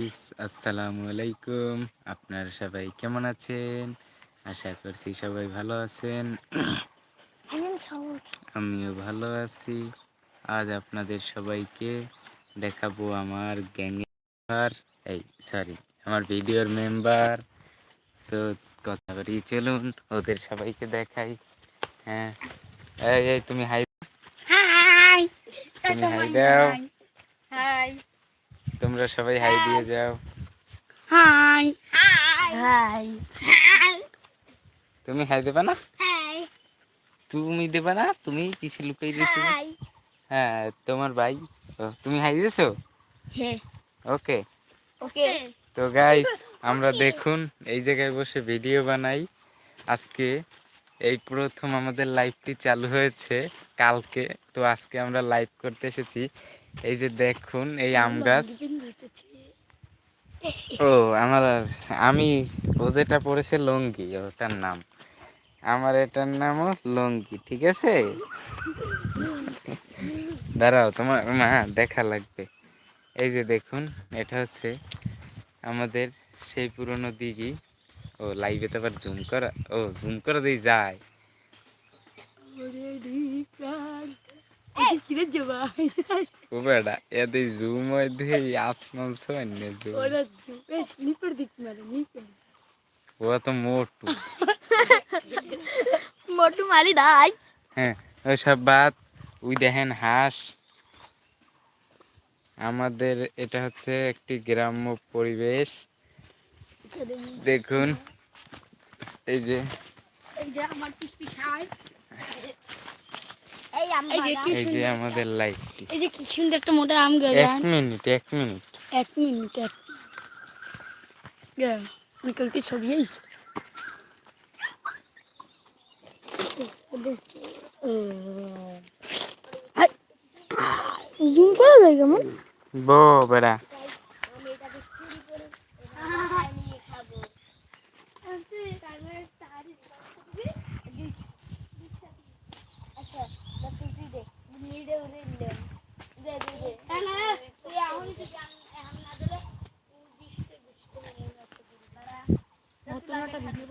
আসসালামু আলাইকুম আপনারা সবাই কেমন আছেন? আশা করছি সবাই ভালো আছেন। আমিও ভালো আছি। আজ আপনাদের সবাইকে দেখাবো আমার গ্যাংয়ের এই সরি আমার ভিডিওর মেম্বার তো কথা করি চলুন ওদের সবাইকে দেখাই। হ্যাঁ। এই এই তুমি হাই হাই তুমি হাই দাও। হাই তোমরা সবাই হাই দিয়ে যাও। হাই। হাই। হাই। তুমি হাই দেবা না? তুমি দেবা না? তুমি পিছিয়ে লুকিয়ে দিয়েছ হ্যাঁ তোমার ভাই। ও, তুমি হাই দিয়েছ? ওকে। ওকে। তো গাইস আমরা দেখুন এই জায়গায় বসে ভিডিও বানাই। আজকে এই প্রথম আমাদের লাইভটি চালু হয়েছে কালকে। তো আজকে আমরা লাইভ করতে এসেছি। এই যে দেখুন এই আম গাছ। ও, আমার আমি ও যেটা পড়েছে লঙ্গি, ওটার নাম। আমার এটার নামও লঙ্গি, ঠিক আছে? দাঁড়াও, তোমার, মা, দেখা লাগবে। এই যে দেখুন, এটা হচ্ছে আমাদের সেই পুরনো দিঘি। ও লাইভে তো আবার জুম করা, ও জুম করে দিয়ে যায়। ও বেটা এদের জুম আসমান ও তো মোটু। মোটু মালি দাই হ্যাঁ ওইসব বাদ ওই দেখেন হাঁস। আমাদের এটা হচ্ছে একটি গ্রাম্য পরিবেশ। দেখুন এই যে। এই যে আমার এই যে কি এই আমাদের লাইটটি। এই যে কি সুন্দর একটা মোটা আম এক মিনিট এক মিনিট। এক মিনিট এক আঙ্কেল কি ছবি আইছে? জুম করা যায় কেমন? বো বেড়া। নতুন একটা ভিডিও